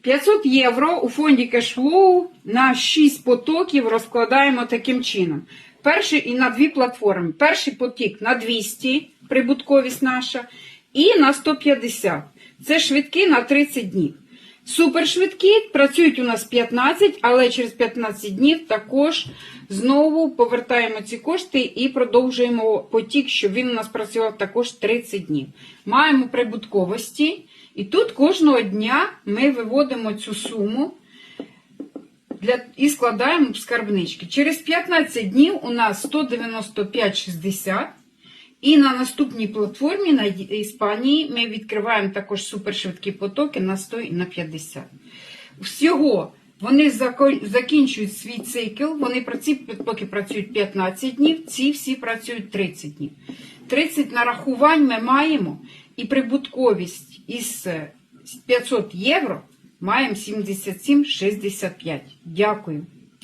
500 євро у фонді кешфлоу на 6 потоків розкладаємо таким чином. Перший і на дві платформи. Перший потік на 200, прибутковість наша, і на 150. Це швидкі на 30 днів. Супершвидкі працюють у нас 15, але через 15 днів також знову повертаємо ці кошти і продовжуємо потік, щоб він у нас працював також 30 днів. Маємо прибутковості, і тут кожного дня ми виводимо цю суму для, і складаємо в скарбнички. Через 15 днів у нас 195,60. І на наступній платформі на Іспанії ми відкриваємо також супершвидкі потоки на 100 і на 50. Всього вони закінчують свій цикл, вони ці потоки працюють 15 днів, ці всі працюють 30 днів. 30 нарахувань ми маємо, і прибутковість із е, 500 євро маємо 77,65. Дякую.